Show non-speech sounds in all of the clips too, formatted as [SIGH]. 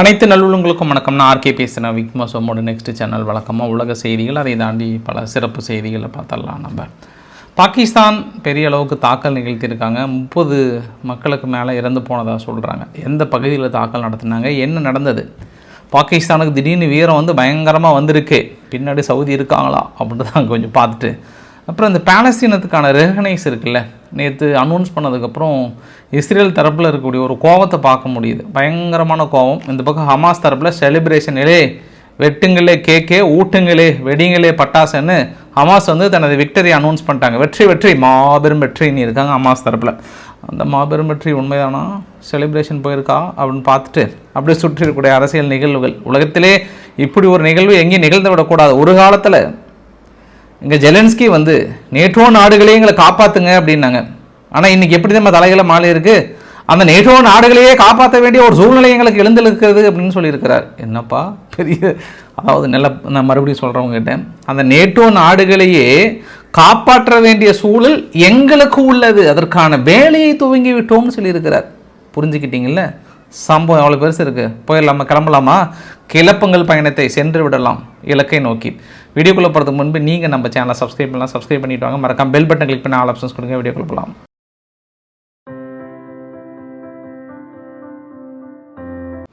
அனைத்து நல்லுள்ளங்களுக்கும் வணக்கம். நான் ஆர்கே பேசுகிறேன் விக்மா சோமோட நெக்ஸ்ட் சேனல் வழக்கமாக உலக செய்திகள். அதை தாண்டி பல சிறப்பு செய்திகளை பார்த்தரலாம் நம்ம. பாகிஸ்தான் பெரிய அளவுக்கு தாக்கல் நிகழ்த்தியிருக்காங்க. முப்பது மக்களுக்கு மேலே இறந்து போனதாக சொல்கிறாங்க எந்த பகுதியில் தாக்கல் நடத்தினாங்க? என்ன நடந்தது? பாகிஸ்தானுக்கு திடீர்னு வீரம் வந்து பயங்கரமாக வந்திருக்கு. பின்னாடி சவுதி இருக்காங்களா? அப்படின்னு தான் கொஞ்சம் பார்த்துட்டு அப்புறம் இந்த பேலஸ்தீனத்துக்கான ரெகனைஸ் இருக்குல்ல நேற்று அனௌன்ஸ் பண்ணதுக்கப்புறம் இஸ்ரேல் தரப்பில் இருக்கக்கூடிய ஒரு கோவத்தை பார்க்க முடியுது. பயங்கரமான கோவம். இந்த பக்கம் ஹமாஸ் தரப்பில் செலிப்ரேஷனிலே வெட்டுங்களே கேக்கே ஊட்டுங்களே வெடிங்களே பட்டாசுன்னு ஹமாஸ் வந்து தனது விக்டரி அனௌன்ஸ் பண்ணிட்டாங்க. வெற்றி வெற்றி மாபெரும் வெற்றின்னு இருக்காங்க ஹமாஸ் தரப்பில். அந்த மாபெரும் வெற்றி உண்மைதானா? செலிப்ரேஷன் போயிருக்கா? அப்படின்னு பார்த்துட்டு அப்படியே சுற்றி இருக்கக்கூடிய அரசியல் நிகழ்வுகள். உலகத்திலே இப்படி ஒரு நிகழ்வு எங்கேயும் நிகழ்ந்து விடக்கூடாது. ஒரு காலத்தில் இங்கே ஜெலன்ஸ்கி வந்து நேட்டோ நாடுகளே எங்களை காப்பாற்றுங்க அப்படின்னாங்க. ஆனால் இன்றைக்கி எப்படி நம்ம தலைகளை மாறி இருக்குது அந்த நேட்டோ நாடுகளையே காப்பாற்ற வேண்டிய ஒரு சூழ்நிலை எங்களுக்கு எழுந்திருக்கிறது அப்படின்னு சொல்லியிருக்கிறார். என்னப்பா? பெரிய அதாவது நல்ல நான் மறுபடியும் சொல்கிறவங்ககிட்ட அந்த நேட்டோ நாடுகளையே காப்பாற்ற வேண்டிய சூழல் எங்களுக்கு உள்ளது. அதற்கான வேலையை துவங்கி விட்டோம்னு சொல்லியிருக்கிறார். புரிஞ்சுக்கிட்டீங்கல்ல? சம்பவம் எவ்வளோ பெருசு இருக்குது போயிடலாமா? கிளம்பலாமா? கிளப்புங்கள் பயணத்தை சென்று விடலாம். இலக்கை நோக்கி. வீடியோக்குள்ளே போகிறதுக்கு முன்பு நீங்கள் நம்ம சேனலை சப்ஸ்கிரைப் பண்ணலாம். சப்ஸ்கிரைப் பண்ணிட்டு வாங்க. மறக்காம பெல் பட்டன் கிளிக் பண்ணி ஆல் ஆப்ஷன்ஸ் கொடுங்க. வீடியோக்குள்ளே போகலாம்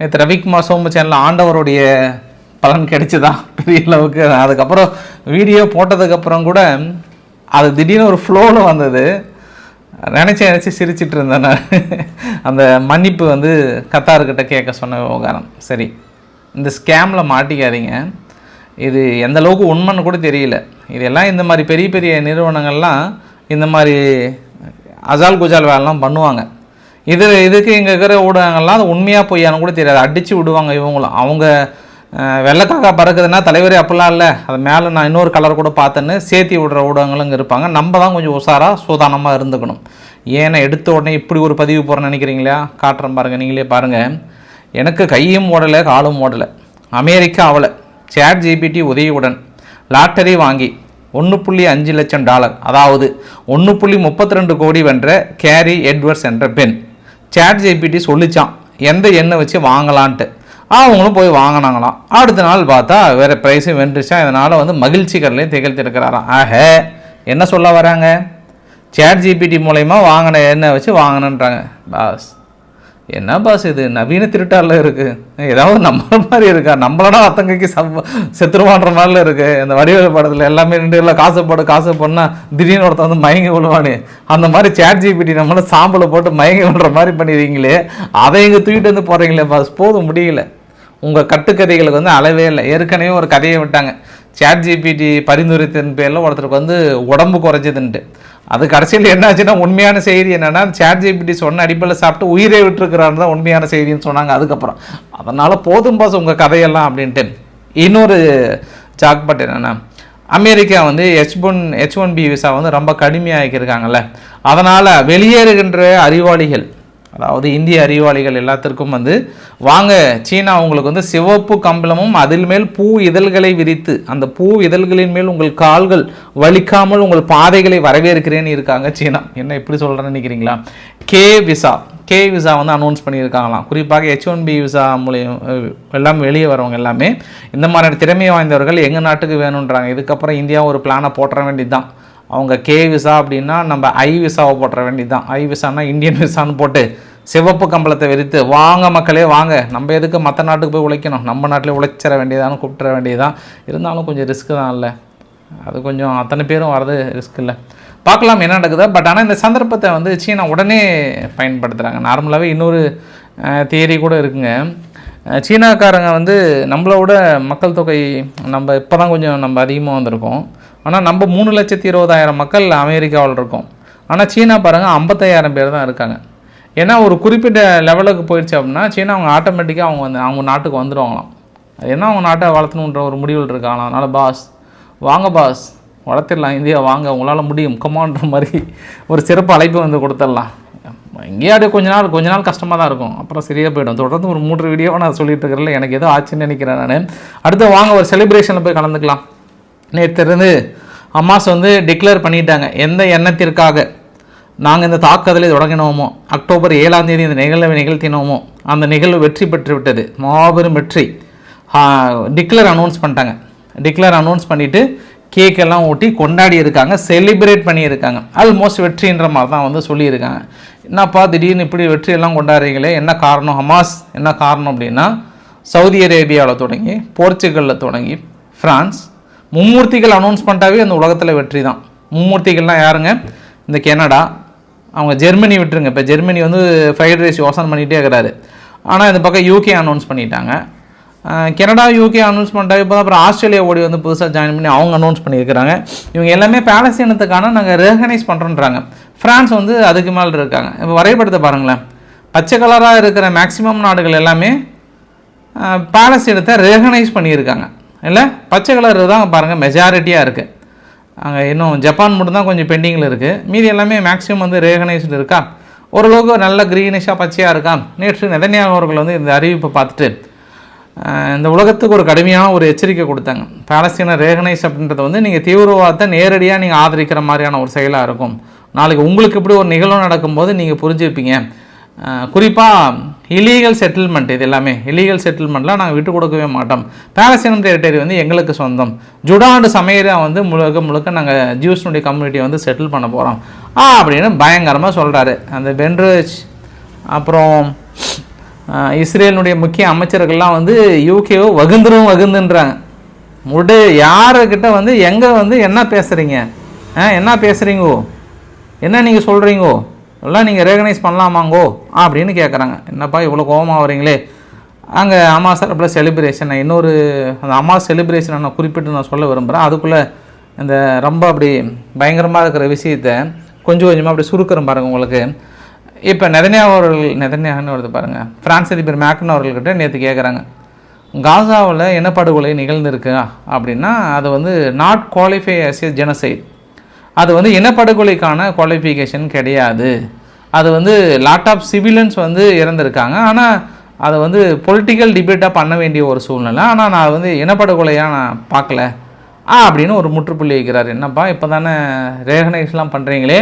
நேற்று ரவிக்குமார் சோமு சேனலில் ஆண்டவருடைய பலன் கிடைச்சதா? பெரிய அளவுக்கு. அதுக்கப்புறம் வீடியோ போட்டதுக்கப்புறம் கூட அது திடீர்னு ஒரு ஃப்ளோவில் வந்தது. நினச்சி நினச்சி சிரிச்சிட்டு இருந்தேன் நான். அந்த மன்னிப்பு வந்து கத்தார்கிட்ட கேட்க சொன்ன விவகாரம். சரி இந்த ஸ்கேமில் மாட்டிக்காதீங்க. இது எந்த அளவுக்கு உண்மைன்னு கூட தெரியல. இதெல்லாம் இந்த மாதிரி பெரிய பெரிய நிறுவனங்கள்லாம் இந்த மாதிரி அஜால் குஜால் வேலைலாம் பண்ணுவாங்க. இது இதுக்கு இங்கே இருக்கிற ஊடகங்கள்லாம் அது உண்மையாக பொய்யான்னு கூட தெரியாது. அடித்து விடுவாங்க இவங்களும். அவங்க வெள்ளைக்காக்கா பறக்குதுன்னா தலைவரே அப்படிலாம் இல்லை. அது மேலே நான் இன்னொரு கலர் கூட பார்த்தேன்னு சேர்த்தி விடுற ஊடகங்களும் இங்கே இருப்பாங்க. நம்ம தான் கொஞ்சம் உஷாராக சூதானமாக இருந்துக்கணும். ஏன்னா எடுத்த உடனே இப்படி ஒரு பதிவு போகிறேன்னு நினைக்கிறீங்களா? காட்டுறேன் பாருங்கள் நீங்களே பாருங்கள் எனக்கு கையும் ஓடலை காலும் ஓடலை. அமெரிக்கா அவலை. சேட் ஜிபிடி உதவியுடன் லாட்டரி வாங்கி ஒன்று புள்ளி அஞ்சு லட்சம் டாலர் அதாவது ஒன்று புள்ளி முப்பத்தி ரெண்டு கோடி வென்ற கேரி எட்வர்ட்ஸ் என்ற பெண். சேட் ஜிபிடி சொல்லிச்சான் எந்த எண்ணை வச்சு வாங்கலான்ட்டு. அவங்களும் போய் வாங்கினாங்களாம். அடுத்த நாள் பார்த்தா வேறு ப்ரைஸும் வென்றுச்சா இதனால் வந்து மகிழ்ச்சிகரலையும் திகழ்த்திருக்கிறாராம் ஆக என்ன சொல்ல வராங்க? சேட் ஜிபிடி மூலயமா வாங்கின எண்ணெய் வச்சு வாங்கினன்றாங்க. பாஸ். என்ன பாஸ் இது? நவீன திருட்டாரில் இருக்குது ஏதாவது நம்மள மாதிரி இருக்கா? நம்மளோட அத்தங்கைக்கு சவ் செத்துருவான்ற மாதிரில இருக்குது இந்த வடிவேல் படத்தில் எல்லாமே ரெண்டு இல்லை காசு காசு பண்ணால் திடீர்னு ஒருத்தன் வந்து மயங்கி விழுவானு. அந்த மாதிரி சேட் ஜிபிடி நம்மளும் சாம்பலை போட்டு மயங்கி விழுற மாதிரி பண்ணிடுறீங்களே. அதை இங்கே தூக்கிட்டு வந்து போகிறீங்களே பாஸ். போதும் முடியல. உங்கள் கட்டுக்கதைகளுக்கு வந்து அளவே இல்லை. ஏற்கனவே ஒரு கதையை விட்டாங்க. சேட் ஜிபிடி பரிந்துரைத்தின் பேரில் ஒருத்தருக்கு வந்து உடம்பு குறைஞ்சதுன்ட்டு. அது கடைசியில் என்னாச்சுன்னா உண்மையான செய்தி என்னென்னா சேட் ஜிபிடி சொன்ன அடிப்படையில் சாப்பிட்டு உயிரை விட்டுருக்கிறான்னு தான் உண்மையான செய்தின்னு சொன்னாங்க அதுக்கப்புறம். அதனால் போதும் பாஸ் உங்கள் கதையெல்லாம் அப்படின்ட்டு. இன்னொரு ஜாக்பாட் என்னென்னா அமெரிக்கா வந்து H one H one B visa வந்து ரொம்ப கடுமையாக்கியிருக்காங்கல்ல. அதனால் வெளியேறுகின்ற அறிவாளிகள் அதாவது இந்திய அறிவாளிகள் எல்லாத்திற்கும் வந்து வாங்க சீனா உங்களுக்கு வந்து சிவப்பு கம்பளமும் அதில் மேல் பூ இதழ்களை விரித்து அந்த பூ இதழ்களின் மேல் உங்கள் கால்கள் வலிக்காமல் உங்கள் பாதைகளை வரவேற்கிறேன்னு இருக்காங்க சீனா. என்ன இப்படி சொல்கிறேன்னு நினைக்கிறீங்களா? K visa. கே விசா வந்து அனௌன்ஸ் பண்ணியிருக்காங்களாம். குறிப்பாக ஹெச் ஒன் பி விசா மூலியம் எல்லாம் வெளியே வரவங்க எல்லாமே இந்த மாதிரியான திறமை வாய்ந்தவர்கள் எங்கள் நாட்டுக்கு வேணுன்றாங்க இதுக்கப்புறம் இந்தியா ஒரு பிளானை போட்டுற வேண்டியது தான் அவங்க கே விசா அப்படின்னா நம்ம ஐ விசாவை போட்டுற வேண்டியது தான் ஐ விசானா இந்தியன் விசான்னு போட்டு சிவப்பு கம்பளத்தை விரித்து வாங்க மக்களே வாங்க. நம்ம எதுக்கு மற்ற நாட்டுக்கு போய் உழைக்கணும்? நம்ம நாட்டிலே உழைச்சிட வேண்டியதான்னு கூப்பிட்டுற வேண்டியதான் இருந்தாலும் கொஞ்சம் ரிஸ்க்கு தான் இல்லை. அது கொஞ்சம் அத்தனை பேரும் வர்றது ரிஸ்க் இல்லை. பார்க்கலாம் என்ன நடக்குது. பட் ஆனால் இந்த சந்தர்ப்பத்தை வந்து சீனா உடனே பயன்படுத்துகிறாங்க நார்மலாகவே இன்னொரு தியரி கூட இருக்குங்க. சீனாக்காரங்க வந்து நம்மளோட மக்கள் தொகை நம்ம இப்போ தான் கொஞ்சம் நம்ம அதிகமாக வந்திருக்கோம். ஆனால் நம்ம மூணு லட்சத்தி இருபதாயிரம் மக்கள் அமெரிக்காவில் இருக்கோம். ஆனால் சீனா பாருங்கள் ஐம்பத்தாயிரம் பேர் தான் இருக்காங்க. ஏன்னா ஒரு குறிப்பிட்ட லெவலுக்கு போயிடுச்சு அப்படின்னா சீனா அவங்க ஆட்டோமேட்டிக்காக அவங்க வந்து அவங்க நாட்டுக்கு வந்துடுவாங்களாம் அது என்ன அவங்க நாட்டை வளர்த்தணுன்ற ஒரு முடிவில் இருக்காங்களாம். அதனால் பாஸ் வாங்க பாஸ் வளர்த்திடலாம் இந்தியா வாங்க. உங்களால் முடியும். கமான்ற மாதிரி ஒரு சிறப்பு அழைப்பு வந்து கொடுத்துடலாம். இங்கேயே அப்படியே கொஞ்ச நாள் கொஞ்ச நாள் கஷ்டமாக தான் இருக்கும். அப்புறம் சரியாக போயிடும். தொடர்ந்து ஒரு மூன்று வீடியோவை நான் சொல்லிட்டு இருக்கிறேன் எனக்கு ஏதோ ஆச்சுன்னு நினைக்கிறேன் நான். அடுத்து வாங்க ஒரு செலிப்ரேஷனில் போய் கலந்துக்கலாம். நேற்று இருந்து அம்மாஸ் வந்து டிக்ளேர் பண்ணிட்டாங்க. எந்த எண்ணத்திற்காக? நாங்கள் இந்த தாக்குதலை தொடங்கினோமோ? அக்டோபர் ஏழாம் தேதி இந்த நிகழ்வை நிகழ்த்தினோமோ? அந்த நிகழ்வு வெற்றி பெற்று விட்டது. மாபெரும் வெற்றி. டிக்ளேர் அனௌன்ஸ் பண்ணிட்டாங்க. டிக்ளேர் அனௌன்ஸ் பண்ணிவிட்டு கேக் எல்லாம் ஊட்டி கொண்டாடி இருக்காங்க செலிப்ரேட் பண்ணியிருக்காங்க ஆல்மோஸ்ட் வெற்றின்ற மாதிரி தான் வந்து சொல்லியிருக்காங்க. என்னப்பா திடீர்னு இப்படி வெற்றியெல்லாம் கொண்டாடுறீங்களே? என்ன காரணம்? ஹமாஸ் என்ன காரணம் அப்படின்னா சவுதி அரேபியாவில் தொடங்கி போர்ச்சுகலில் தொடங்கி ஃப்ரான்ஸ் மும்மூர்த்திகள் அனௌன்ஸ் பண்ணிட்டாவே அந்த உலகத்தில் வெற்றி தான் மும்மூர்த்திகள்லாம் யாருங்க? இந்த கெனடா அவங்க ஜெர்மனி விட்டுருங்க. இப்போ ஜெர்மனி வந்து ஃப்ரைட் ரைஸ் யோசனை பண்ணிகிட்டே இருக்கிறாரு. ஆனால் இந்த பக்கம் யூகே அனௌன்ஸ் பண்ணிட்டாங்க. கனடா யூகே அனௌன்ஸ் பண்ணிட்டாங்க. இப்போ அப்புறம் ஆஸ்திரேலியா ஓடி வந்து புதுசாக ஜாயின் பண்ணி அவங்க அனௌன்ஸ் பண்ணியிருக்கிறாங்க. இவங்க எல்லாமே பேலஸ்தீனத்துக்கான நாங்கள் ரெகனைஸ் பண்ணுறோன்றாங்க ஃப்ரான்ஸ் வந்து அதுக்கு மேலே இருக்காங்க. இப்போ வரைபடத்தை பாருங்களேன். பச்சை கலராக இருக்கிற மேக்ஸிமம் நாடுகள் எல்லாமே பேலஸ்தீனத்தை ரெகனைஸ் பண்ணியிருக்காங்க. இல்லை? பச்சை கலர் தான் பாருங்கள் மெஜாரிட்டியாக இருக்குது அங்கே இன்னும் ஜப்பான் மட்டும்தான் கொஞ்சம் பெண்டிங்கில் இருக்குது மீதி எல்லாமே மேக்ஸிமம் வந்து ரேகனைஸ்டு இருக்கா? ஓரளவுக்கு நல்ல க்ரீனிஷாக பச்சையாக இருக்கா? நேற்று நெதன்யாகு அவர்கள் வந்து இந்த அறிவிப்பை பார்த்துட்டு இந்த உலகத்துக்கு ஒரு கடுமையான ஒரு எச்சரிக்கை கொடுத்தாங்க. பாலஸ்தீன ரேகனைஸ் அப்படின்றது வந்து நீங்கள் தீவிரவாதத்தை நேரடியாக நீங்கள் ஆதரிக்கிற மாதிரியான ஒரு செயலாக இருக்கும். நாளைக்கு உங்களுக்கு இப்படி ஒரு நிகழ்வு நடக்கும்போது நீங்கள் புரிஞ்சுருப்பீங்க. குறிப்பாக இலீகல் செட்டில்மெண்ட் இது எல்லாமே. இலீகல் செட்டில்மெண்ட்லாம் நாங்கள் விட்டு கொடுக்கவே மாட்டோம். பாலஸ்தீனம் டெரிட்டரி வந்து எங்களுக்கு சொந்தம். ஜுடாண்டு சமையரா வந்து முழுக்க முழுக்க நாங்கள் ஜூஸ்னுடைய கம்யூனிட்டியை வந்து செட்டில் பண்ண போகிறோம் ஆ அப்படின்னு பயங்கரமாக சொல்கிறாரு அந்த பென்ரேஜ் அப்புறம் இஸ்ரேலினுடைய முக்கிய அமைச்சர்கள்லாம் வந்து யூகேவோ வகுந்துரும் வகுந்துன்றாங்க. முடு யாருக்கிட்ட வந்து எங்கே வந்து என்ன பேசுகிறீங்க ஆ என்ன பேசுகிறீங்கோ என்ன நீங்கள் சொல்கிறீங்கோ எல்லாம் நீங்கள் ரெகனைஸ் பண்ணலாமாங்கோ? அப்படின்னு கேட்குறாங்க என்னப்பா இவ்வளோ கோபமாக வரீங்களே அங்கே அம்மா சார்பில் செலிப்ரேஷன் இன்னொரு அந்த அம்மா செலிப்ரேஷனை நான் குறிப்பிட்டு நான் சொல்ல விரும்புகிறேன் அதுக்குள்ளே இந்த ரொம்ப அப்படி பயங்கரமாக இருக்கிற விஷயத்தை கொஞ்சம் கொஞ்சமாக அப்படி சுருக்கிறேன் பாருங்கள் உங்களுக்கு. இப்போ நெதன்யா அவர்கள் நெதன்யான்னு வருது பாருங்கள் பிரான்ஸ் அதிபர் மேக்டன் அவர்கள்கிட்ட நேற்று கேட்குறாங்க காசாவில் இனப்படுகொலை நிகழ்ந்திருக்கு அப்படின்னா அது வந்து not qualify as a genocide அது வந்து இனப்படுகொலைக்கான குவாலிஃபிகேஷன் கிடையாது. அது வந்து லாட் ஆஃப் சிவிலன்ஸ் வந்து இறந்துருக்காங்க. ஆனால் அதை வந்து பொலிட்டிக்கல் டிபேட்டாக பண்ண வேண்டிய ஒரு சூழ்நிலை. ஆனால் நான் வந்து இனப்படுகொலையாக நான் பார்க்கல. ஆ அப்படின்னு ஒரு முற்றுப்புள்ளி வைக்கிறார். என்னப்பா இப்போ தானே ரேகனைஸ்லாம் பண்ணுறீங்களே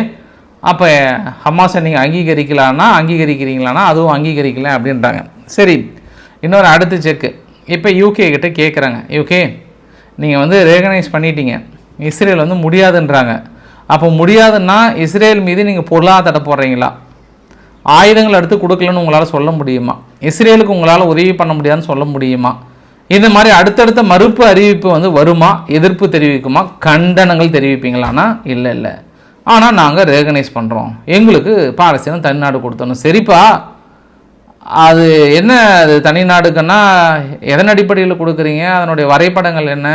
அப்போ ஹமாஸை நீங்கள் அங்கீகரிக்கலான்னா அங்கீகரிக்கிறீங்களான்னா அதுவும் அங்கீகரிக்கல அப்படின்றாங்க. சரி இன்னொரு அடுத்த செக்கு இப்போ யூகே கிட்ட கேட்குறாங்க யூகே நீங்கள் வந்து ரேகனைஸ் பண்ணிட்டீங்க. இஸ்ரேல் வந்து முடியாதுன்றாங்க. அப்போ முடியாதுன்னா இஸ்ரேல் மீது நீங்கள் பொருளாதார தடை போடுறீங்களா? ஆயுதங்கள் எடுத்து கொடுக்கலன்னு உங்களால் சொல்ல முடியுமா? இஸ்ரேலுக்கு உங்களால் உதவி பண்ண முடியாதுன்னு சொல்ல முடியுமா? இந்த மாதிரி அடுத்தடுத்த மறுப்பு அறிவிப்பு வந்து வருமா? எதிர்ப்பு தெரிவிக்குமா? கண்டனங்கள் தெரிவிப்பீங்களான்னா இல்லை இல்லை. ஆனால் நாங்கள் ரேகனைஸ் பண்ணுறோம் எங்களுக்கு பாலஸ்தீனம் தனிநாடு கொடுத்தணும். சரிப்பா. அது என்ன அது தனிநாடுக்குன்னா எதன் அடிப்படையில் கொடுக்குறீங்க? அதனுடைய வரைபடங்கள் என்ன?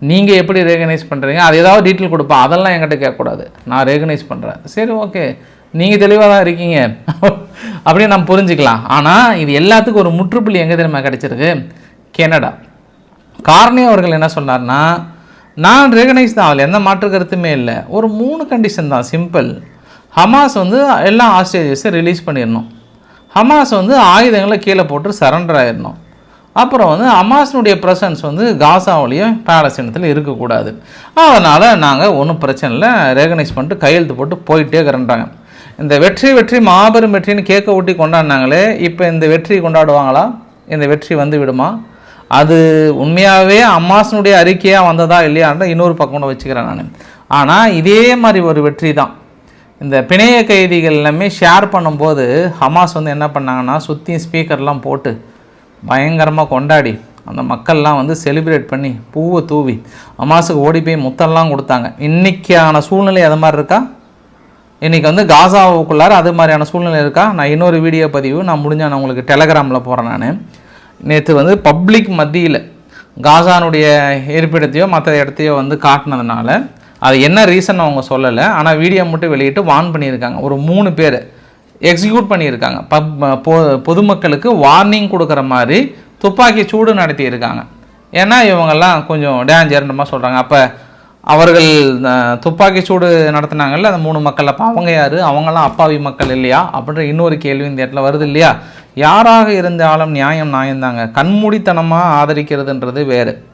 நீங்கள் எப்படி ரேகனைஸ் பண்ணுறீங்க அது ஏதாவது டீட்டெயில் கொடுப்பா அதெல்லாம் என்கிட்ட கேட்கக்கூடாது. நான் ரேகனைஸ் பண்ணுறேன் சரி ஓகே நீங்கள் தெளிவாக தான் இருக்கீங்க. [LAUGHS] அப்படின்னு நம்ம புரிஞ்சுக்கலாம். ஆனால் இது எல்லாத்துக்கும் ஒரு முற்றுப்புள்ளி எங்கே தெரியுமா கிடச்சிருக்கு? கெனடா. கார்னே அவர்கள் என்ன சொன்னார்னா நான் ரெகனைஸ் தான். அதில் எந்த மாற்று கருத்துமே இல்லை. ஒரு மூணு கண்டிஷன் தான். சிம்பிள் ஹமாஸ் வந்து எல்லா ஆஸ்திரேலியஸை ரிலீஸ் பண்ணிடணும். ஹமாஸ் வந்து ஆயுதங்களை கீழே போட்டு சரண்டர் ஆயிடணும். அப்புறம் வந்து அமாஸ்னுடைய ப்ரெசன்ஸ் வந்து காசாவிலையும் பேலஸ்தீனத்தில் இருக்கக்கூடாது. அதனால் நாங்கள் ஒன்றும் பிரச்சனை இல்லை. ரெகனைஸ் பண்ணிட்டு கையெழுத்து போட்டு போயிட்டே இருக்கிறன்றாங்க. இந்த வெற்றி வெற்றி மாபெரும் வெற்றின்னு கேட்க ஊட்டி கொண்டாடினாங்களே இப்போ இந்த வெற்றி கொண்டாடுவாங்களா? இந்த வெற்றி வந்து விடுமா? அது உண்மையாகவே அம்மாசனுடைய அறிக்கையாக வந்ததா இல்லையான்ற இன்னொரு பக்கம் கூட வச்சுக்கிறேன் நான். ஆனால் இதே மாதிரி ஒரு வெற்றி தான். இந்த பிணைய கைதிகள் எல்லாமே ஷேர் பண்ணும்போது ஹமாஸ் வந்து என்ன பண்ணாங்கன்னா சுற்றி ஸ்பீக்கர்லாம் போட்டு பயங்கரமாக கொண்டாடி அந்த மக்கள்லாம் வந்து செலிப்ரேட் பண்ணி பூவை தூவி அமாசுக்கு ஓடி போய் முத்தெல்லாம் கொடுத்தாங்க. இன்றைக்கான சூழ்நிலை அது மாதிரி இருக்கா? இன்றைக்கி வந்து காசாவுக்குள்ளார அது மாதிரியான சூழ்நிலை இருக்கா? நான் இன்னொரு வீடியோ பதிவு நான் முடிஞ்சா நான் உங்களுக்கு டெலகிராமில் போகிறேன் நான். நேற்று வந்து பப்ளிக் மத்தியில் காசானுடைய இருப்பிடத்தையோ மற்ற இடத்தையோ வந்து காட்டினதுனால அது என்ன ரீசன் அவங்க சொல்லலை. ஆனால் வீடியோ மட்டும் வெளியிட்டு வார்ன் பண்ணியிருக்காங்க. ஒரு மூணு பேர். எக்ஸிக்யூட் பண்ணியிருக்காங்க. பப் பொ பொதுமக்களுக்கு வார்னிங் கொடுக்குற மாதிரி துப்பாக்கி சூடு நடத்தியிருக்காங்க. ஏன்னா இவங்கெல்லாம் கொஞ்சம் டேஞ்சர்ன்ற சொல்கிறாங்க அப்போ அவர்கள் துப்பாக்கி சூடு நடத்தினாங்கல்ல அந்த மூணு மக்கள். அப்போ அவங்க யார்? அவங்களாம் அப்பாவி மக்கள் இல்லையா? அப்படின்ற இன்னொரு கேள்வி இந்த இடத்துல வருது இல்லையா? யாராக இருந்தாலும் நியாயம் நியாயம்தாங்க. கண்மூடித்தனமாக ஆதரிக்கிறதுன்றது வேறு.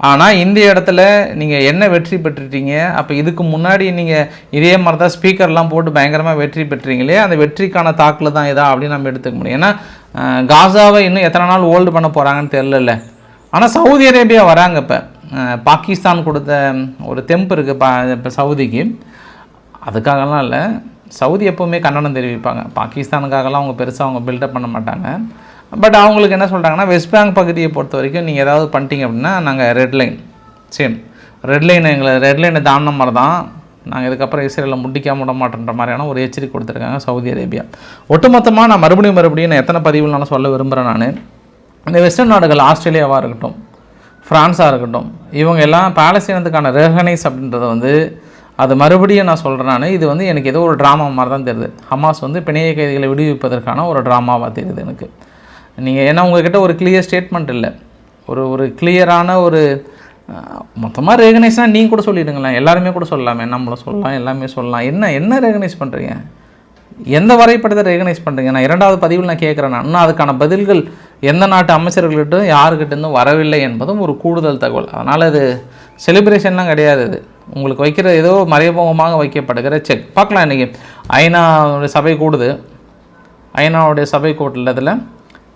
ஆனால் இந்த இடத்துல நீங்கள் என்ன வெற்றி பெற்றுட்டீங்க? அப்போ இதுக்கு முன்னாடி நீங்கள் இதே மாதிரி தான் ஸ்பீக்கர்லாம் போட்டு பயங்கரமாக வெற்றி பெற்றீங்களே அந்த வெற்றிக்கான தாக்கில் தான் இதா அப்படின்னு நம்ம எடுத்துக்க முடியும். ஏன்னா காசாவை இன்னும் எத்தனை நாள் ஹோல்டு பண்ண போகிறாங்கன்னு தெரில ஆனால் சவுதி அரேபியா வராங்க இப்போ. பாகிஸ்தான் கொடுத்த ஒரு தெம்பு இருக்குது பா இப்போ சவுதிக்கு. அதுக்காகலாம் இல்லை. சவுதி எப்போவுமே கண்டனம் தெரிவிப்பாங்க. பாகிஸ்தானுக்காகலாம் அவங்க பெருசாக அவங்க பில்டப் பண்ண மாட்டாங்க. பட் அவங்களுக்கு என்ன சொல்கிறாங்கன்னா வெஸ்ட் பேங்க் பகுதியை பொறுத்த வரைக்கும் நீங்கள் ஏதாவது பண்ணிட்டீங்க அப்படின்னா நாங்கள் red line same red line எங்களை ரெட் லைனை தாண்டின மாதிரி தான் நாங்கள் இதுக்கப்புறம் இஸ்ரேலில் முடிக்காம விட மாட்டேன்ற மாதிரியான ஒரு எச்சரிக்கை கொடுத்துருக்காங்க சவுதி அரேபியா. ஒட்டுமொத்தமாக நான் மறுபடியும் மறுபடியும் நான் எத்தனை பதிவுகள் நான் சொல்ல விரும்புகிறேன் நான். இந்த வெஸ்டர்ன் நாடுகள் ஆஸ்திரேலியாவாக இருக்கட்டும் ஃப்ரான்ஸாக இருக்கட்டும் இவங்க எல்லாம் பாலஸ்தீனத்துக்கான ரெகனைஸ் அப்படின்றத வந்து அது மறுபடியும் நான் சொல்கிறேன் நான் இது வந்து எனக்கு ஏதோ ஒரு ட்ராமா மாதிரி தான் தெரியுது. ஹமாஸ் வந்து பிணைய கைதிகளை விடுவிப்பதற்கான ஒரு ட்ராமாவாக தெரியுது எனக்கு. நீங்கள் ஏன்னா உங்கள்கிட்ட ஒரு கிளியர் ஸ்டேட்மெண்ட் இல்லை. ஒரு ஒரு கிளியரான ஒரு மொத்தமாக ரெகனைஸ்னால் நீங்கள் கூட சொல்லிடுங்களேன். எல்லாருமே கூட சொல்லலாமே. நம்மளும் சொல்லலாம் எல்லாமே சொல்லலாம். என்ன என்ன ரெகனைஸ் பண்ணுறீங்க எந்த வரைபடத்தை ரெகனைஸ் பண்ணுறீங்க நான் இரண்டாவது பதிவில் நான் கேட்குறேன். நான் இன்னும் அதுக்கான பதில்கள் எந்த நாட்டு அமைச்சர்கள்கிட்டும் யாருக்கிட்டேருந்தும் வரவில்லை என்பதும் ஒரு கூடுதல் தகவல். அதனால் அது செலிப்ரேஷன்லாம் கிடையாது இது உங்களுக்கு வைக்கிற ஏதோ மறைமுகமாக வைக்கப்படுகிற செக் பார்க்கலாம் இன்றைக்கி ஐநாவுடைய சபை கூடுது. ஐநாவுடைய சபை கூட்டத்தில்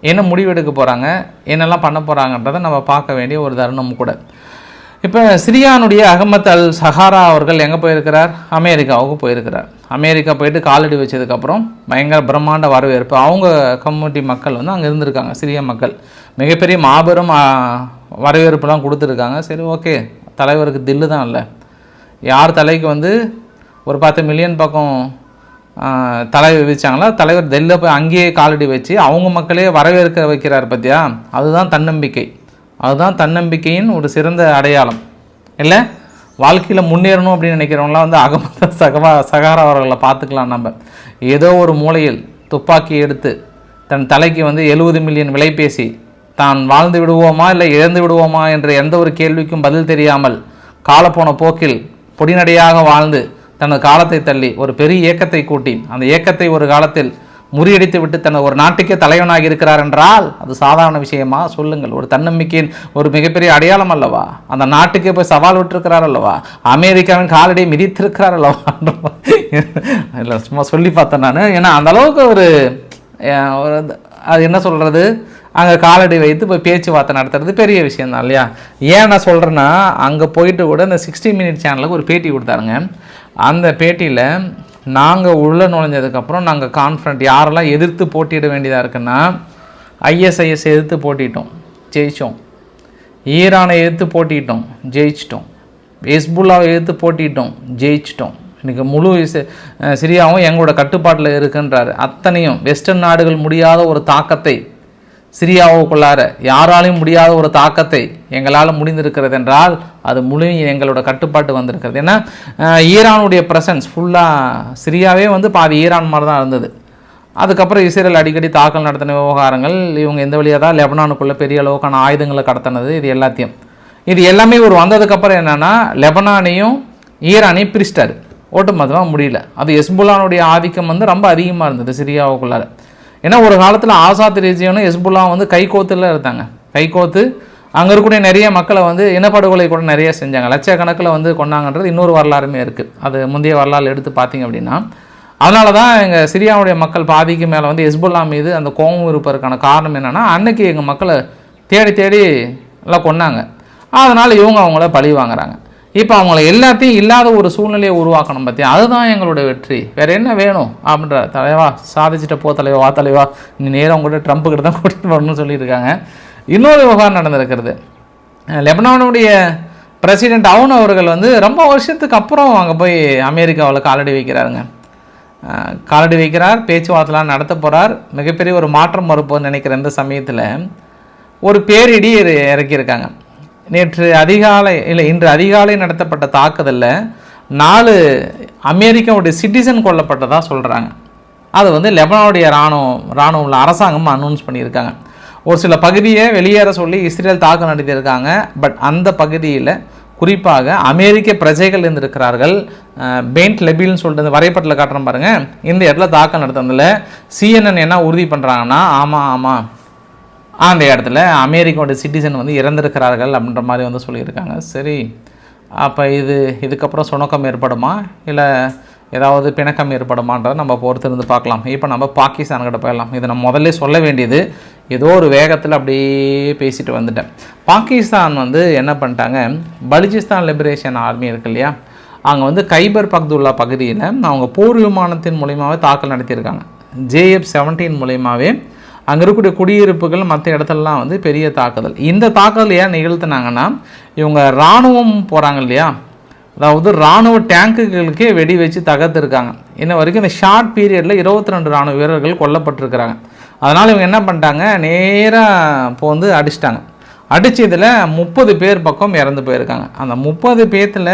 என்ன முடிவெடுக்க போகிறாங்க என்னெல்லாம் பண்ண போகிறாங்கன்றதை நம்ம பார்க்க வேண்டிய ஒரு தருணம் கூட. இப்போ சிரியானுடைய அகமத் அல் சஹாரா அவர்கள் எங்கே போயிருக்கிறார்? அமெரிக்காவுக்கு போயிருக்கிறார். அமெரிக்கா போயிட்டு காலடி வச்சதுக்கப்புறம் பயங்கர பிரம்மாண்ட வரவேற்பு. அவங்க கம்யூனிட்டி மக்கள் வந்து அங்கே இருந்திருக்காங்க சிரிய மக்கள். மிகப்பெரிய மாபெரும் வரவேற்புலாம் கொடுத்துருக்காங்க. சரி ஓகே. தலைவருக்கு தில்லு தான் இல்லை. யார் தலைக்கு வந்து ஒரு பத்து மில்லியன் பக்கம் தலைவர் தலை தலைவர் டெல்லியில் போய் அங்கேயே காலடி வச்சு அவங்க மக்களே வரவேற்க வைக்கிறார் பார்த்தியா அதுதான் தன்னம்பிக்கை. அதுதான் தன்னம்பிக்கையின் ஒரு சிறந்த அடையாளம். இல்லை? வாழ்க்கையில் முன்னேறணும் அப்படின்னு நினைக்கிறவங்களாம் வந்து அகமத [LAUGHS] சகவா சகாரா அவர்களை பார்த்துக்கலாம் நம்ம. ஏதோ ஒரு மூலையில் துப்பாக்கி எடுத்து தன் தலைக்கு வந்து எழுபது மில்லியன் விலை பேசி தான் வாழ்ந்து விடுவோமா இல்லை இழந்து விடுவோமா? என்ற எந்த ஒரு கேள்விக்கும் பதில் தெரியாமல் காலப்போன போக்கில் பொடிநடையாக வாழ்ந்து தனது காலத்தை தள்ளி ஒரு பெரிய இயக்கத்தை கூட்டி அந்த இயக்கத்தை ஒரு காலத்தில் முறியடித்து விட்டு தனது ஒரு நாட்டுக்கே தலைவனாக இருக்கிறார் என்றால் அது சாதாரண விஷயமா? சொல்லுங்கள். ஒரு தன்னம்பிக்கையின் ஒரு மிகப்பெரிய அடையாளம் அல்லவா? அந்த நாட்டுக்கே போய் சவால் விட்டுருக்கிறார் அல்லவா? அமெரிக்காவின் காலடியை மிதித்திருக்கிறார் அல்லவா? [LAUGHS] இல்லை சும்மா சொல்லி பார்த்தேன் நான். ஏன்னா அந்த அளவுக்கு ஒரு அது என்ன சொல்கிறது அங்கே காலடி வைத்து போய் பேச்சுவார்த்தை நடத்துறது பெரிய விஷயம் தான் இல்லையா? ஏன் நான் சொல்கிறேன்னா அங்கே போயிட்டு கூட இந்த சிக்ஸ்டி மினிட் சேனலுக்கு ஒரு பேட்டி கொடுத்தாருங்க. அந்த பேட்டியில் நாங்கள் உள்ளே நுழைஞ்சதுக்கப்புறம் நாங்கள் கான்ஃபிடண்ட் யாரெல்லாம் எதிர்த்து போட்டியிட வேண்டியதாக இருக்குன்னா ஐஎஸ்ஐஎஸ் எதிர்த்து போட்டிட்டோம். ஜெயித்தோம் ஈரானை எதிர்த்து போட்டிட்டோம். ஜெயிச்சிட்டோம். ஹெஸ்புல்லாவை எதிர்த்து போட்டிட்டோம். ஜெயிச்சிட்டோம். இன்றைக்கி முழு சிரியாவும் எங்களோட கட்டுப்பாட்டில் இருக்குன்றார். அத்தனையும் வெஸ்டர்ன் நாடுகள் முடியாத ஒரு தாக்கத்தை சிரியாவுக்குள்ளார யாராலையும் முடியாத ஒரு தாக்கத்தை எங்களால் முடிந்திருக்கிறது என்றால் அது முழு எங்களோட கட்டுப்பாட்டு வந்திருக்கிறது. ஏன்னா ஈரானுடைய ப்ரெசன்ஸ் ஃபுல்லாக சிரியாவே வந்து பாதி ஈரான் மாதிரி தான் இருந்தது. அதுக்கப்புறம் இஸ்ரேல் அடிக்கடி தாக்கல் நடத்தின விவகாரங்கள் இவங்க எந்த வழியாக தான் லெபனானுக்குள்ளே பெரிய அளவுக்கான ஆயுதங்களை கடத்தினது இது எல்லாத்தையும். இது எல்லாமே ஒரு வந்ததுக்கப்புறம் என்னென்னா லெபனானையும் ஈரானையும் பிரிச்சிட்டாரு. ஒட்டுமொத்தமாக முடியல. அது எஸ்புல்லானுடைய ஆதிக்கம் வந்து ரொம்ப அதிகமாக இருந்தது சிரியாவுக்குள்ளார. ஏன்னா ஒரு காலத்தில் ஆசாத் ரீஜியனும் எஸ்புல்லா வந்து கைகோத்தில் இருந்தாங்க. கைகோத்து அங்கே இருக்கக்கூடிய நிறைய மக்களை வந்து இனப்படுகொலை கூட நிறைய செஞ்சாங்க. லட்சக்கணக்கில் வந்து கொண்டாங்கன்றது இன்னொரு வரலாறுமே இருக்குது அது முந்தைய வரலாறு எடுத்து பார்த்தீங்க அப்படின்னா. அதனால தான் எங்கள் சிரியாவுடைய மக்கள் பாதிக்கு மேலே வந்து ஹெஸ்புல்லா மீது அந்த கோபம் இருப்பதற்கான காரணம் என்னென்னா அன்னைக்கு எங்கள் மக்களை தேடி தேடி எல்லாம் கொன்னாங்க. அதனால் இவங்க அவங்கள பழி வாங்குறாங்க. இப்போ அவங்கள எல்லாத்தையும் இல்லாத ஒரு சூழ்நிலையை உருவாக்கணும் பற்றி அதுதான் எங்களோட வெற்றி. வேறு என்ன வேணும்? அப்படின்ற தலைவா சாதிச்சிட்ட போ தலைவா வா தலைவா. நீ நேரம் கூட ட்ரம்ப் கிட்ட தான் கூட்டிட்டு வரணும்னு சொல்லியிருக்காங்க. இன்னொரு விவகாரம் நடந்திருக்கிறது. லெபனானுடைய பிரசிடென்ட் அவுன் அவர்கள் வந்து ரொம்ப வருஷத்துக்கு அப்புறம் அங்கே போய் அமெரிக்காவில் காலடி வைக்கிறாருங்க. காலடி வைக்கிறார் பேச்சுவார்த்தைலாம் நடத்த போகிறார் மிகப்பெரிய ஒரு மாற்றம் வரப்போன்னு நினைக்கிற இந்த சமயத்தில் ஒரு பேரிடி இறக்கியிருக்காங்க. நேற்று அதிகாலை இல்லை இன்று அதிகாலை நடத்தப்பட்ட தாக்குதலில் நாலு அமெரிக்காவுடைய சிட்டிசன் கொல்லப்பட்டதாக சொல்கிறாங்க அது வந்து லெபனானுடைய இராணுவம் இராணுவம் அரசாங்கம் அனௌன்ஸ் பண்ணியிருக்காங்க. ஒரு சில பகுதியை வெளியேற சொல்லி இஸ்ரேல் தாக்கு நடத்தியிருக்காங்க. பட் அந்த பகுதியில் குறிப்பாக அமெரிக்க பிரஜைகள் இருந்திருக்கிறார்கள். பெயிண்ட் லெபில்னு சொல்லிட்டு இந்த வரைபடத்தில் காட்டுறேன் பாருங்கள் இந்த இடத்துல தாக்கம் நடத்தினதில் சிஎன்என் என்ன உறுதி பண்ணுறாங்கன்னா ஆமாம் ஆமாம் அந்த இடத்துல அமெரிக்காவோட சிட்டிசன் வந்து இறந்திருக்கிறார்கள் அப்படின்ற மாதிரி வந்து சொல்லியிருக்காங்க. சரி அப்போ இது இதுக்கப்புறம் சுணக்கம் ஏற்படுமா? இல்லை ஏதாவது பிணக்கம் ஏற்படுமான்றதை நம்ம பொறுத்திருந்து பார்க்கலாம். இப்போ நம்ம பாகிஸ்தான் கிட்ட போயிடலாம். இதை நம்ம முதல்ல சொல்ல வேண்டியது ஏதோ ஒரு வேகத்தில் அப்படியே பேசிட்டு வந்துட்டேன். பாகிஸ்தான் வந்து என்ன பண்ணிட்டாங்க? பலுச்சிஸ்தான் லிபரேஷன் ஆர்மி இருக்கு இல்லையா? அங்கே வந்து கைபர் பக்துல்லா பகுதியில் அவங்க போர் விமானத்தின் மூலியமாகவே தாக்கல் நடத்தியிருக்காங்க. ஜேஎஃப் செவன்டீன் மூலியமாகவே அங்கே இருக்கக்கூடிய குடியிருப்புகள் மற்ற இடத்துலலாம் வந்து பெரிய தாக்குதல். இந்த தாக்குதல் ஏன் நிகழ்த்தினாங்கன்னா இவங்க இராணுவம் போகிறாங்க இல்லையா? அதாவது இராணுவ டேங்குகளுக்கே வெடி வச்சு தகர்த்துருக்காங்க. இன்ன வரைக்கும் இந்த ஷார்ட் பீரியடில் இருபத்தி ரெண்டு இராணுவ வீரர்கள் கொல்லப்பட்டிருக்கிறாங்க. அதனால் இவங்க என்ன பண்ணிட்டாங்க? நேராக இப்போ வந்து அடிச்சிட்டாங்க. அடிச்சதில் முப்பது பேர் பக்கம் இறந்து போயிருக்காங்க. அந்த முப்பது பேர்த்தில்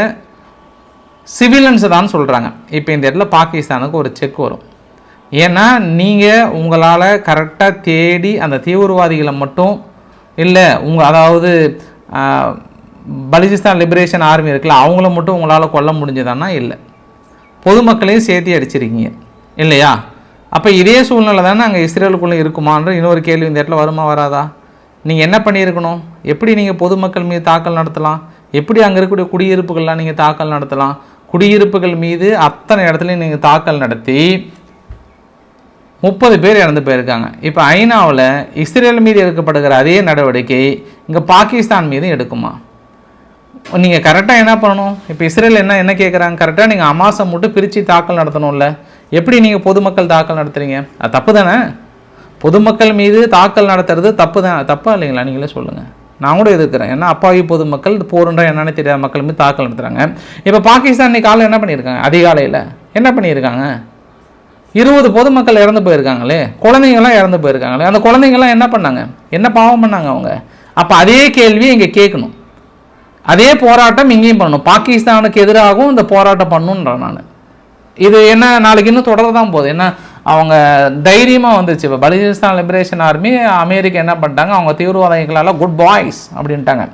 சிவிலன்ஸை தான் சொல்கிறாங்க இப்போ இந்த இடத்துல பாகிஸ்தானுக்கு ஒரு செக் வரும். ஏன்னா நீங்கள் உங்களால் கரெக்டாக தேடி அந்த தீவிரவாதிகளை மட்டும் இல்லை உங்கள் அதாவது ஆஹ், லிபரேஷன் ஆர்மி இருக்குல்ல அவங்கள மட்டும் உங்களால் கொல்ல முடிஞ்சதானா இல்லை. பொதுமக்களையும் சேர்த்து அடிச்சிருக்கீங்க இல்லையா? அப்போ இதே சூழ்நிலை தானே அங்கே இஸ்ரேலுக்குள்ளே இருக்குமான்ற இன்னொரு கேள்வி இந்த இடத்துல வருமா வராதா? நீங்கள் என்ன பண்ணியிருக்கணும்? எப்படி நீங்கள் பொதுமக்கள் மீது தாக்கல் நடத்தலாம்? எப்படி அங்கே இருக்கக்கூடிய குடியிருப்புகள்லாம் நீங்கள் தாக்கல் நடத்தலாம்? குடியிருப்புகள் மீது அத்தனை இடத்துலையும் நீங்கள் தாக்கல் நடத்தி முப்பது பேர் இறந்து போயிருக்காங்க. இப்போ ஐநாவில் இஸ்ரேல் மீது எடுக்கப்படுகிற அதே நடவடிக்கை இங்கே பாகிஸ்தான் மீது எடுக்குமா? நீங்கள் கரெக்டாக என்ன பண்ணணும்? இப்போ இஸ்ரேல் என்ன என்ன கேட்குறாங்க கரெக்டாக நீங்கள் அமாசம் மட்டும் பிரித்து தாக்கல் நடத்தணும்ல. எப்படி நீங்கள் பொதுமக்கள் தாக்கல் நடத்துறீங்க? அது தப்பு தானே? பொதுமக்கள் மீது தாக்கல் நடத்துறது தப்பு தான். தப்பா இல்லைங்களா? நீங்களே சொல்லுங்கள் நான் கூட எதிர்க்கிறேன். ஏன்னா அப்பாவி பொதுமக்கள் போருன்ற என்னன்னு தெரியாத மக்கள் மீது தாக்கல் நடத்துகிறாங்க இப்போ பாகிஸ்தான் இன்னைக்கு காலையில் என்ன பண்ணியிருக்காங்க? அதிகாலையில். என்ன பண்ணியிருக்காங்க? இருபது பொதுமக்கள் இறந்து போயிருக்காங்களே குழந்தைங்கள்லாம் இறந்து போயிருக்காங்களே அந்த குழந்தைங்கள்லாம் என்ன பண்ணாங்க? என்ன பாவம் பண்ணாங்க அவங்க? அப்போ அதே கேள்வியை இங்கே கேட்கணும். அதே போராட்டம் இங்கேயும் பண்ணணும். பாகிஸ்தானுக்கு எதிராகவும் இந்த போராட்டம் பண்ணணுன்றேன் நான். இது என்ன நாளைக்கு இன்னும் தொடர தான் போகுது. என்ன அவங்க தைரியமாக வந்துச்சு இப்போ பலுச்சிஸ்தான் லிபரேஷன் ஆர்மி அமெரிக்கா என்ன பண்ணிட்டாங்க? அவங்க தீவிரவாதிகளால் குட் பாய்ஸ் அப்படின்ட்டாங்க.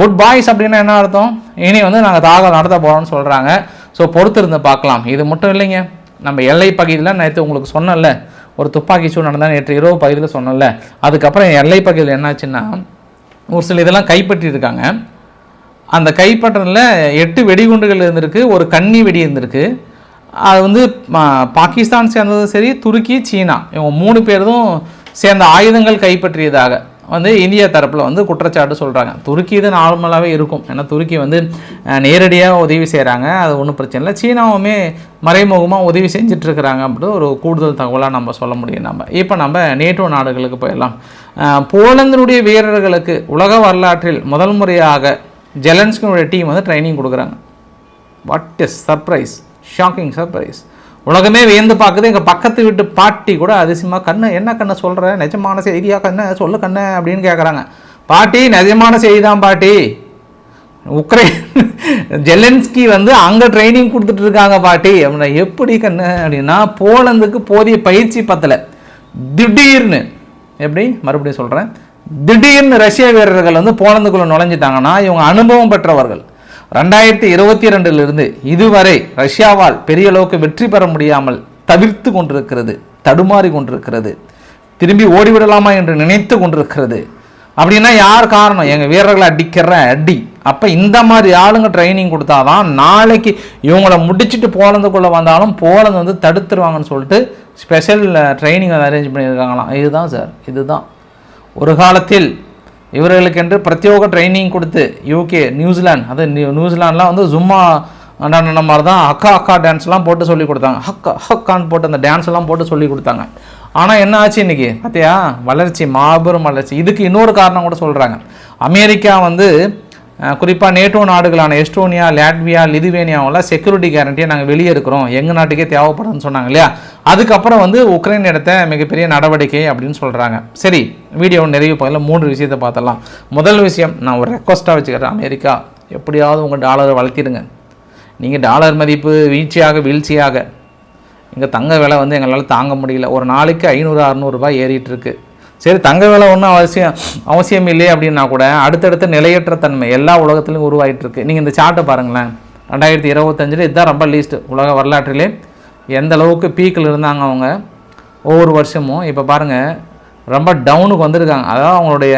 குட் பாய்ஸ் அப்படின்னா என்ன அர்த்தம்? இனி வந்து நாங்கள் தாகம் நடத்த போகிறோம்னு சொல்கிறாங்க ஸோ பொறுத்திருந்து பார்க்கலாம். இது மட்டும் இல்லைங்க. நம்ம எல்லை பகுதியில் நேற்று உங்களுக்கு சொன்னேன்ல ஒரு துப்பாக்கி சூடு நடந்தால் நேற்று இரவு பகுதியில் சொன்னல அதுக்கப்புறம் எல்லை பகுதியில் என்னாச்சுன்னா ஒரு சில இதெல்லாம் கைப்பற்றியிருக்காங்க. அந்த கைப்பற்றலில் எட்டு வெடிகுண்டுகள் இருந்திருக்கு ஒரு கன்னி வெடி இருந்திருக்கு. அது வந்து பாகிஸ்தான் சேர்ந்ததும் சரி துருக்கி சீனா இவங்க மூணு பேரும் சேர்ந்த ஆயுதங்கள் கைப்பற்றியதாக. வந்து இந்தியா தரப்பில் வந்து குற்றச்சாட்டு சொல்கிறாங்க துருக்கி இது நார்மலாகவே இருக்கும். ஏன்னா துருக்கி வந்து நேரடியாக உதவி செய்கிறாங்க அது ஒன்றும் பிரச்சனை இல்லை. சீனாவுமே மறைமுகமாக உதவி செஞ்சிட்ருக்கிறாங்க அப்படின்னு ஒரு கூடுதல் தகவலாக நம்ம சொல்ல முடியும் நம்ம. இப்போ நம்ம நேட்டோ நாடுகளுக்கு போயிடலாம். போலந்தினுடைய வீரர்களுக்கு உலக வரலாற்றில் முதல் முறையாக ஜெலன்ஸ்கினுடைய டீம் வந்து ட்ரைனிங் கொடுக்குறாங்க. What is surprise shocking surprise உலகமே வியந்து பார்க்குது. எங்கள் பக்கத்து வீட்டு பாட்டி கூட அதிசயமாக கண்ணு என்ன கண்ணை சொல்கிற நிஜமான செய்தியாக கண்ணு? சொல்லு கண்ணு அப்படின்னு கேட்குறாங்க பாட்டி நிஜமான செய்தி தான் பாட்டி. உக்ரைன் [LAUGHS] ஜெலன்ஸ்கி வந்து அங்கே ட்ரைனிங் கொடுத்துட்டு இருக்காங்க பாட்டி. அப்படின்னா எப்படி கண்ணு? அப்படின்னா போலந்துக்கு போதிய பயிற்சி பத்தலை. திடீர்னு எப்படி? மறுபடியும் சொல்கிறேன் திடீர்னு ரஷ்ய வீரர்கள் வந்து போலந்துக்குள்ளே நுழைஞ்சிட்டாங்கன்னா இவங்க அனுபவம் பெற்றவர்கள். ரெண்டாயிரத்தி இருபத்தி ரெண்டிலிருந்து இதுவரை ரஷ்யாவால் பெரிய அளவுக்கு வெற்றி பெற முடியாமல் தவிர்த்து கொண்டிருக்கிறது தடுமாறி கொண்டிருக்கிறது திரும்பி ஓடிவிடலாமா என்று நினைத்து கொண்டிருக்கிறது. அப்படின்னா யார் காரணம்? எங்கள் வீரர்களை அடிக்கிற அடி. அப்போ இந்த மாதிரி ஆளுங்க ட்ரைனிங் கொடுத்தாதான் நாளைக்கு இவங்கள முடிச்சுட்டு போலந்துக்குள்ளே வந்தாலும் போலந்து வந்து தடுத்துருவாங்கன்னு சொல்லிட்டு ஸ்பெஷல் ட்ரைனிங் அரேஞ்ச் பண்ணியிருக்காங்களாம். இதுதான் சார் இதுதான். ஒரு காலத்தில் இவர்களுக்கென்று பிரத்யோக ட்ரைனிங் கொடுத்து யூகே நியூசிலாந்து அது நியூ வந்து ஜும்மா நடன மாதிரி தான் அக்கா அக்கா டான்ஸ்லாம் போட்டு சொல்லி கொடுத்தாங்க. ஹக்கா ஹக்கான்னு போட்டு அந்த டான்ஸ்லாம் போட்டு சொல்லி கொடுத்தாங்க. ஆனால் என்ன ஆச்சு இன்னைக்கு? பார்த்தியா வளர்ச்சி மாபெரும் வளர்ச்சி. இதுக்கு இன்னொரு காரணம் கூட சொல்கிறாங்க அமெரிக்கா வந்து குறிப்பாக நேட்டோ நாடுகளான எஸ்டோனியா லாட்வியா லிதுவேனியாவெல்லாம் செக்யூரிட்டி கேரண்டியை நாங்கள் வெளியே இருக்கிறோம் எங்கள் நாட்டுக்கே தேவைப்படுதுன்னு சொன்னாங்க இல்லையா? அதுக்கப்புறம் வந்து உக்ரைன் எடுத்த மிகப்பெரிய நடவடிக்கை அப்படின்னு சொல்கிறாங்க சரி வீடியோ நிறைவு பகுதியில் மூன்று விஷயத்தை பார்த்தலாம். முதல் விஷயம் நான் ஒரு ரெக்வஸ்ட்டாக வச்சுக்கிறேன் அமெரிக்கா எப்படியாவது உங்கள் டாலரை வளர்த்திடுங்க. நீங்கள் டாலர் மதிப்பு வீழ்ச்சியாக வீழ்ச்சியாக. இங்கே தங்க விலை வந்து எங்களால் தாங்க முடியல. ஒரு நாளைக்கு ஐநூறு அறநூறுரூபா ஏறிட்டுருக்கு சரி தங்க விலை ஒன்றும் அவசியம் அவசியம் இல்லை அப்படின்னா கூட அடுத்தடுத்த நிலையற்ற தன்மை எல்லா உலகத்துலையும் உருவாகிட்டு இருக்குது நீங்கள் இந்த சார்ட்டை பாருங்களேன். ரெண்டாயிரத்தி இருபத்தஞ்சில் இதுதான் ரொம்ப லீஸ்ட் உலக வரலாற்றிலே. எந்த அளவுக்கு பீக்கில் இருந்தாங்க அவங்க? ஒவ்வொரு வருஷமும் இப்போ பாருங்கள் ரொம்ப டவுனுக்கு வந்திருக்காங்க. அதாவது அவங்களுடைய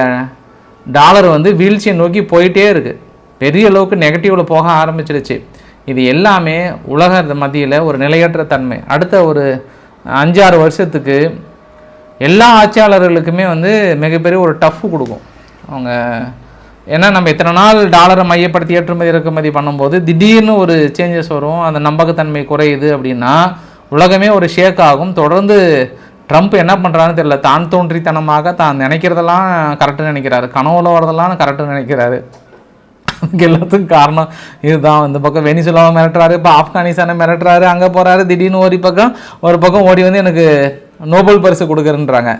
டாலர் வந்து வீழ்ச்சியை நோக்கி போயிட்டே இருக்குது பெரிய அளவுக்கு நெகட்டிவில் போக ஆரம்பிச்சிருச்சு. இது எல்லாமே உலக மத்தியில் ஒரு நிலையற்ற தன்மை. அடுத்த ஒரு அஞ்சாறு வருஷத்துக்கு எல்லா ஆட்சியாளர்களுக்குமே வந்து மிகப்பெரிய ஒரு டஃப் கொடுக்கும். அவங்க ஏன்னா நம்ம இத்தனை நாள் டாலரை மையப்படுத்தி ஏற்றுமதி இறக்குமதி பண்ணும்போது திடீர்னு ஒரு சேஞ்சஸ் வரும் அந்த நம்பகத்தன்மை குறையுது அப்படின்னா உலகமே ஒரு ஷேக் ஆகும். தொடர்ந்து ட்ரம்ப் என்ன பண்ணுறான்னு தெரியல. தான் தோன்றித்தனமாக தான் நினைக்கிறதெல்லாம் கரெக்டுன்னு நினைக்கிறாரு. கனவுல வரதெல்லாம் கரெக்டுன்னு நினைக்கிறாரு. அதுக்கு எல்லாத்துக்கும் காரணம் இதுதான். இந்த பக்கம் வெனிசுலாவை மிரட்டுறாரு இப்போ ஆப்கானிஸ்தானை மிரட்டுறாரு அங்கே போகிறாரு திடீர்னு ஒரு பக்கம் ஒரு பக்கம் ஓடி வந்து எனக்கு நோபல் பரிசு கொடுக்குறேன்றாங்க.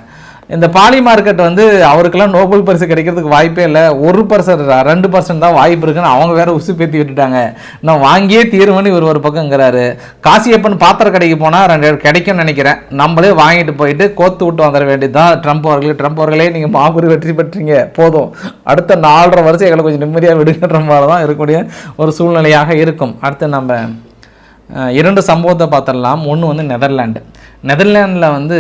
இந்த பாலி மார்க்கெட் வந்து அவருக்கெல்லாம் நோபல் பரிசு கிடைக்கிறதுக்கு வாய்ப்பே இல்லை. ஒரு பர்சன்ட் ரெண்டு பர்சன்ட் தான் வாய்ப்பு இருக்குன்னு அவங்க வேற உசு பேத்தி விட்டுட்டாங்க. நான் வாங்கியே தீர்மானி இவர் ஒரு பக்கங்கிறாரு காசியப்பன் பாத்திர கடைக்கு போனால் ரெண்டு கிடைக்கும்னு நினைக்கிறேன். நம்மளே வாங்கிட்டு போயிட்டு கோத்து விட்டு வந்துட வேண்டியதுதான் ட்ரம்ப் அவர்களே. ட்ரம்ப் அவர்களே நீங்கள் மாபெரும் வெற்றி பெற்றீங்க. போதும். அடுத்த நாலரை வருஷம் எங்களை கொஞ்சம் நிம்மதியாக விடுங்கன்ற மாதிரி தான் இருக்கக்கூடிய ஒரு சூழ்நிலையாக இருக்கும். அடுத்து நம்ம இரண்டு சம்பவத்தை பார்த்துடலாம். ஒன்று வந்து நெதர்லாண்டு. நெதர்லாண்டில் வந்து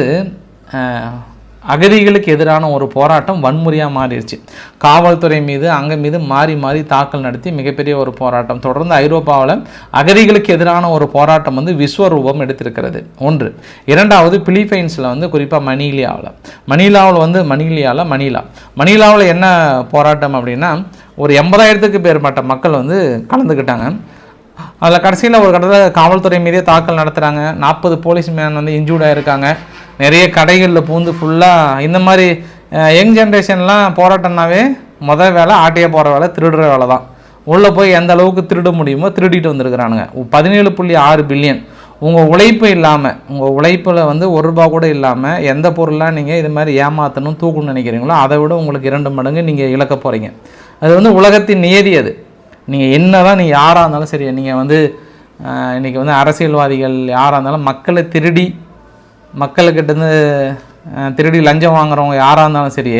அகதிகளுக்கு எதிரான ஒரு போராட்டம் வன்முறையாக மாறிடுச்சு. காவல்துறை மீது அங்கே மீது மாறி மாறி தாக்கல் நடத்தி மிகப்பெரிய ஒரு போராட்டம். தொடர்ந்து ஐரோப்பாவில் அகதிகளுக்கு எதிரான ஒரு போராட்டம் வந்து விஸ்வரூபம் எடுத்திருக்கிறது. ஒன்று. இரண்டாவது பிலிப்பைன்ஸில் வந்து குறிப்பாக மணிலியாவில். மணிலாவில் வந்து மணிலியாவில் மணிலா. மணிலாவில் என்ன போராட்டம் அப்படின்னா ஒரு எண்பதாயிரத்துக்கு மேற்பட்ட மக்கள் வந்து கலந்துக்கிட்டாங்க அதில் கடைசியில் ஒரு கட்டத்தில் காவல்துறை மீதே தாக்கல் நடத்துகிறாங்க நாற்பது போலீஸ் மேன் வந்து இன்ஜூர்டாக இருக்காங்க நிறைய கடைகளில் பூந்து ஃபுல்லாக இந்த மாதிரி யங் ஜென்ரேஷன்லாம் போராட்டம்னாவே மொதல் வேலை ஆட்டையை போகிற வேலை திருடுற வேலை தான். உள்ளே போய் எந்த அளவுக்கு திருட முடியுமோ திருடிட்டு வந்திருக்கிறானுங்க. பதினேழு புள்ளி ஆறு பில்லியன். உங்கள் உழைப்பு இல்லாமல் உங்கள் உழைப்பில் வந்து ஒரு ரூபா கூட இல்லாமல் எந்த பொருளாக நீங்கள் இது மாதிரி ஏமாற்றணும் தூக்கணும்னு நினைக்கிறீங்களோ அதை விட உங்களுக்கு இரண்டு மடங்கு நீங்கள் இழக்க போகிறீங்க அது வந்து உலகத்தின் நியதி அது. நீங்கள் என்ன தான் நீங்கள் யாராக இருந்தாலும் சரி நீங்கள் வந்து இன்றைக்கி வந்து அரசியல்வாதிகள் யாராக இருந்தாலும் மக்களை திருடி மக்களுக்கிட்டேருந்து திருடி லஞ்சம் வாங்குறவங்க யாராக இருந்தாலும் சரி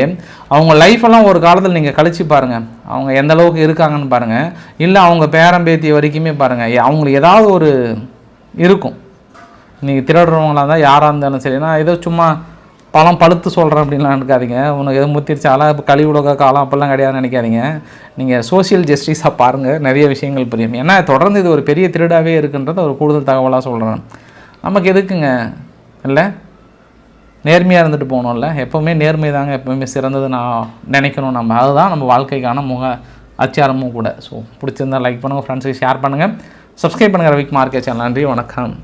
அவங்க லைஃப்பெல்லாம் ஒரு காலத்தில் நீங்கள் கழிச்சு பாருங்கள் அவங்க எந்த அளவுக்கு இருக்காங்கன்னு பாருங்கள் இல்லை அவங்க பேரன் பேத்தி வரைக்குமே பாருங்கள் அவங்களுக்கு ஏதாவது ஒரு இருக்கும். நீங்கள் திருடுறவங்களா இருந்தால் யாராக இருந்தாலும் சரி நான் ஏதோ சும்மா பழம் பழுத்து சொல்கிறேன் அப்படின்லாம் நினைக்காதீங்க. உனக்கு எதுவும் முத்திருச்சாலாம் இப்போ கழிவு உலக காலம் அப்போல்லாம் கிடையாதுன்னு நினைக்காதீங்க. நீங்கள் சோஷியல் ஜஸ்டிஸாக பாருங்கள் நிறைய விஷயங்கள் புரியும். ஏன்னா தொடர்ந்து இது ஒரு பெரிய திருடாவே இருக்குன்றத ஒரு கூடுதல் தகவலாக சொல்கிறேன் நமக்கு எதுக்குங்க? இல்லை? நேர்மையாக இருந்துட்டு போகணும்ல. எப்போவுமே நேர்மை தாங்க எப்போவுமே சிறந்தது நான் நினைக்கணும் நம்ம. அதுதான் நம்ம வாழ்க்கைக்கான முக அச்சாரமும் கூட. ஸோ பிடிச்சிருந்தா லைக் பண்ணுங்கள் ஃப்ரெண்ட்ஸுக்கு ஷேர் பண்ணுங்கள் சப்ஸ்கிரைப் பண்ணுங்கள் ரவிக் மார்க்கெட் சேனல் நன்றி வணக்கம்.